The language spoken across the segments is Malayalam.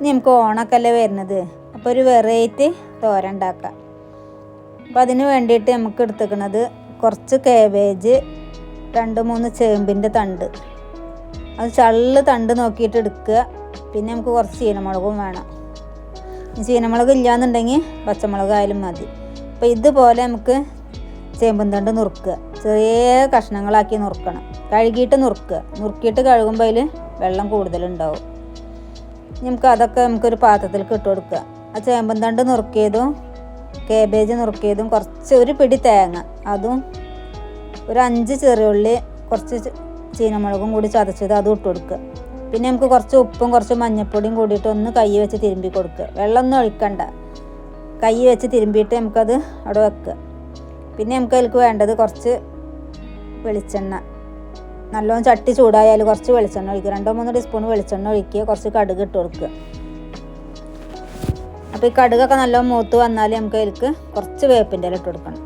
ഇനി നമുക്ക് ഓണക്കല്ലേ വരുന്നത്. അപ്പോൾ ഒരു വെറൈറ്റി തോര ഉണ്ടാക്കാം. അപ്പോൾ അതിന് വേണ്ടിയിട്ട് നമുക്ക് എടുത്തുക്കണത് കുറച്ച് കേബേജ് രണ്ട് മൂന്ന് ചേമ്പിന്റെ തണ്ട്. അത് ചള്ള് തണ്ട് നോക്കിയിട്ട് എടുക്കുക. പിന്നെ നമുക്ക് കുറച്ച് ചീനമുളകും വേണം. ചീനമുളക് ഇല്ലയെന്നുണ്ടെങ്കിൽ പച്ചമുളക് ആയാലും മതി. അപ്പോൾ ഇതുപോലെ നമുക്ക് ചേമ്പും തണ്ട് നുറുക്കുക. ചെറിയ കഷ്ണങ്ങളാക്കി നുറുക്കണം. കഴുകിയിട്ട് നുറുക്കുക. നുറുക്കിയിട്ട് കഴുകുമ്പോൾ അതിൽ വെള്ളം കൂടുതലുണ്ടാവും. നമുക്ക് അതൊക്കെ നമുക്കൊരു പാത്രത്തിൽ ഇട്ട് കൊടുക്കുക ആ ചേമ്പൻ തണ്ട് നുറുക്കിയതും കേബേജ് നുറുക്കിയതും കുറച്ച് ഒരു പിടി തേങ്ങ. അതും ഒരു അഞ്ച് ചെറിയുള്ളി കുറച്ച് ചീനമുളകും കൂടി ചതച്ചത് അതും ഇട്ട് കൊടുക്കുക പിന്നെ നമുക്ക് കുറച്ച് ഉപ്പും കുറച്ച് മഞ്ഞൾപ്പൊടിയും കൂടിയിട്ട് ഒന്ന് കൈ വെച്ച് തിരുമ്പി കൊടുക്കുക. വെള്ളമൊന്നും ഒഴിക്കണ്ട. കൈ വെച്ച് തിരുമ്പിയിട്ട് നമുക്കത് അവിടെ വെക്കുക. പിന്നെ നമുക്ക് അതിലേക്ക് വേണ്ടത് കുറച്ച് വെളിച്ചെണ്ണ. നല്ലോണം ചട്ടി ചൂടായാൽ കുറച്ച് വെളിച്ചെണ്ണ ഒഴിക്കുക. രണ്ടോ മൂന്നോ ടീസ്പൂൺ വെളിച്ചെണ്ണ ഒഴിക്കുക. കുറച്ച് കടുക് ഇട്ട് കൊടുക്കുക. അപ്പോൾ ഈ കടുകൊക്കെ നല്ലോണം മൂത്ത് വന്നാൽ നമുക്ക് അതിലേക്ക് കുറച്ച് വേപ്പിന്റെ ഇല ഇട്ട് കൊടുക്കണം.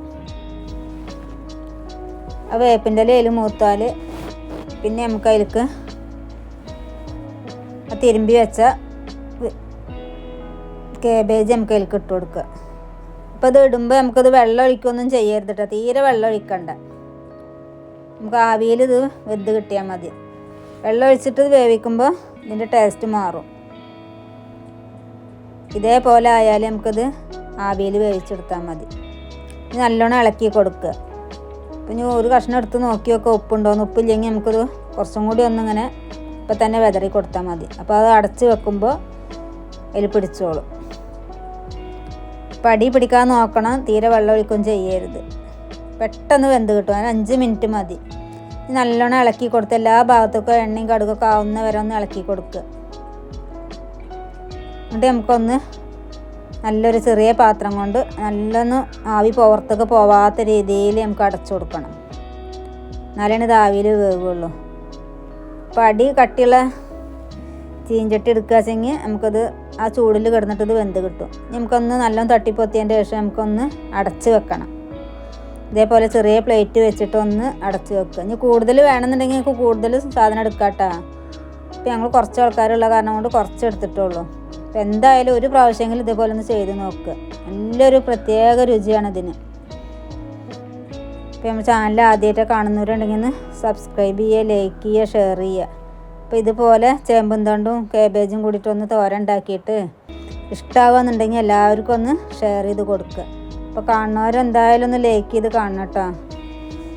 ആ വേപ്പിന്റെ ഇല അതിൽ മൂത്താൽ പിന്നെ നമുക്ക് അതിലേക്ക് ആ തിരുമ്പി വെച്ച കേബേജ് നമുക്ക് അതിലേക്ക് ഇട്ട് കൊടുക്കുക. അപ്പോൾ ഇത് ഇടുമ്പോൾ നമുക്കത് വെള്ളം ഒഴിക്കുകയൊന്നും ചെയ്യരുത് കേട്ടോ തീരെ വെള്ളം ഒഴിക്കണ്ട. നമുക്ക് ആവിയിൽ ഇത് വെന്ത് കിട്ടിയാൽ മതി. വെള്ളം ഒഴിച്ചിട്ട് ഇത് വേവിക്കുമ്പോൾ ഇതിന്റെ ടേസ്റ്റ് മാറും. ഇതേപോലെ ആയാൽ നമുക്കിത് ആവിയിൽ വേവിച്ചെടുത്താൽ മതി. നല്ലോണം ഇളക്കി കൊടുക്കുക. അപ്പം ഇനി ഒരു കഷ്ണം എടുത്ത് നോക്കി നോക്കുക ഉപ്പുണ്ടോയെന്ന് ഉപ്പില്ലെങ്കിൽ നമുക്കത് കുറച്ചും കൂടി ഒന്നിങ്ങനെ ഇപ്പം തന്നെ വെതറി കൊടുത്താൽ മതി. അപ്പോൾ അത് അടച്ച് വെക്കുമ്പോൾ അതിൽ പിടിച്ചോളും. പടി പിടിക്കാൻ നോക്കണം. തീരെ വെള്ളം ഒഴിക്കുകയും ചെയ്യരുത്. പെട്ടെന്ന് വെന്ത് കിട്ടും. അതിന് അഞ്ച് മിനിറ്റ് മതി. നല്ലോണം ഇളക്കി കൊടുത്ത് എല്ലാ ഭാഗത്തേക്കും എണ്ണയും കടുകൊക്കെ ആവുന്ന വരെ ഒന്ന് ഇളക്കി കൊടുക്കുക എന്നിട്ട് നമുക്കൊന്ന് നല്ലൊരു ചെറിയ പാത്രം കൊണ്ട് നല്ലൊന്ന് ആവി പുറത്തേക്ക് പോവാത്ത രീതിയിൽ നമുക്ക് അടച്ചു കൊടുക്കണം. എന്നാലാണ് ഇത് ആവിയിൽ വേവുള്ളൂ. അപ്പോൾ അടി കട്ടിയുള്ള ചീഞ്ചട്ടി എടുക്കുക വെച്ചെങ്കിൽ നമുക്കത് ആ ചൂടിൽ കിടന്നിട്ട് ഇത് വെന്ത് കിട്ടും. നമുക്കൊന്ന് നല്ലോണം തട്ടിപ്പൊത്തിയതിന്റെ ശേഷം നമുക്കൊന്ന് അടച്ച് വെക്കണം. ഇതേപോലെ ചെറിയ പ്ലേറ്റ് വെച്ചിട്ട് ഒന്ന് അടച്ച് വെക്കുക ഇനി കൂടുതൽ വേണമെന്നുണ്ടെങ്കിൽ ഞങ്ങൾക്ക് കൂടുതൽ സാധനം എടുക്കാട്ടാ. ഇപ്പം ഞങ്ങൾ കുറച്ച് ആൾക്കാരുള്ള കാരണം കൊണ്ട് കുറച്ച് എടുത്തിട്ടുള്ളൂ. അപ്പം എന്തായാലും ഒരു പ്രാവശ്യമെങ്കിലും ഇതേപോലെ ഒന്ന് ചെയ്ത് നോക്കുക നല്ലൊരു പ്രത്യേക രുചിയാണ് ഇതിന്. ഇപ്പം നമ്മൾ ചാനൽ ആദ്യമായിട്ട് കാണുന്നവരുണ്ടെങ്കിൽ ഒന്ന് സബ്സ്ക്രൈബ് ചെയ്യുക ലൈക്ക് ചെയ്യുക ഷെയർ ചെയ്യുക. അപ്പോൾ ഇതുപോലെ ചേമ്പും തണ്ടും കേബേജും കൂടിയിട്ടൊന്ന് തോരൻ ഉണ്ടാക്കിയിട്ട് ഇഷ്ടമാവുകയെന്നുണ്ടെങ്കിൽ എല്ലാവർക്കും ഒന്ന് ഷെയർ ചെയ്ത് കൊടുക്കുക അപ്പോൾ കാണുന്നവരെന്തായാലും ഒന്ന് ലൈക്ക് ചെയ്ത് കാണണം കേട്ടോ.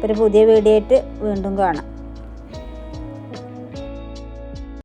ഒരു പുതിയ വീഡിയോ ആയിട്ട് വീണ്ടും കാണാം.